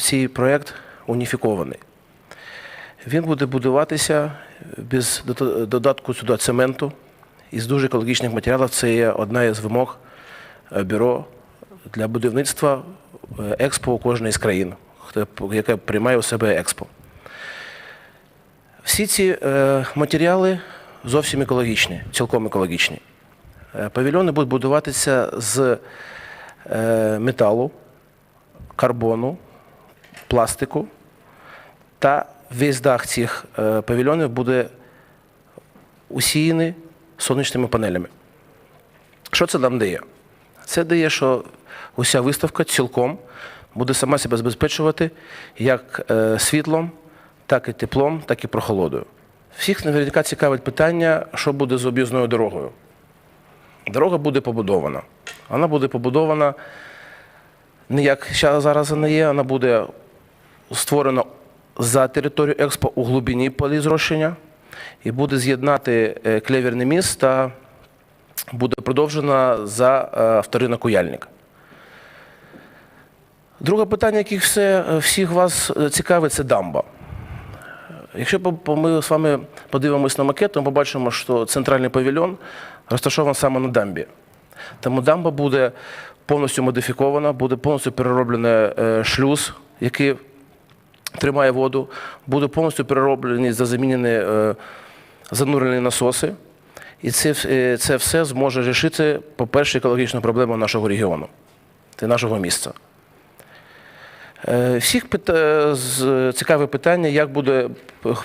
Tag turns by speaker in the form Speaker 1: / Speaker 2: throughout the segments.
Speaker 1: Цей проєкт уніфікований. Він буде будуватися без додатку сюди цементу із дуже екологічних матеріалів. Це є одна із вимог е, бюро для будівництва е, експо у кожній з країн, яке приймає у себе експо. Всі ці е, матеріали зовсім екологічні, цілком екологічні. Павільйони будуть будуватися з металу, карбону, пластику, та весь дах цих е, павільйонів буде усіяний сонячними панелями. Що це нам дає? Це дає, що уся виставка цілком буде сама себе забезпечувати як е, світлом, так і теплом, так і прохолодою. Всіх наверняка цікавить питання, що буде з об'їзною дорогою. Дорога буде побудована. Вона буде побудована не як зараз вона є, вона буде створена за територію Експо у глибині полі зрощення і буде з'єднати е, клеверний міст та буде продовжена за е, вторинок Куяльник. Друге питання, яке все, всіх вас е, цікавить, це дамба. Якщо ми з вами подивимось на макет, то ми побачимо, що центральний павільйон розташований саме на дамбі. Тому дамба буде повністю модифікована, буде повністю перероблений е, шлюз, який тримає воду, буде повністю перероблені та замінені е, занурені насоси. І це, е, це все зможе рішити, по-перше, екологічну проблему нашого регіону та нашого міста. Е, Всіх цікаве питання, як буде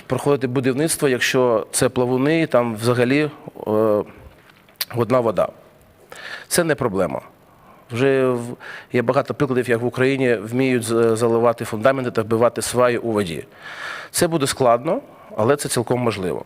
Speaker 1: проходити будівництво, якщо це плавуни, і там взагалі одна вода. Це не проблема. Вже є багато прикладів, як в Україні вміють заливати фундаменти та вбивати сваї у воді. Це буде складно, але це цілком можливо.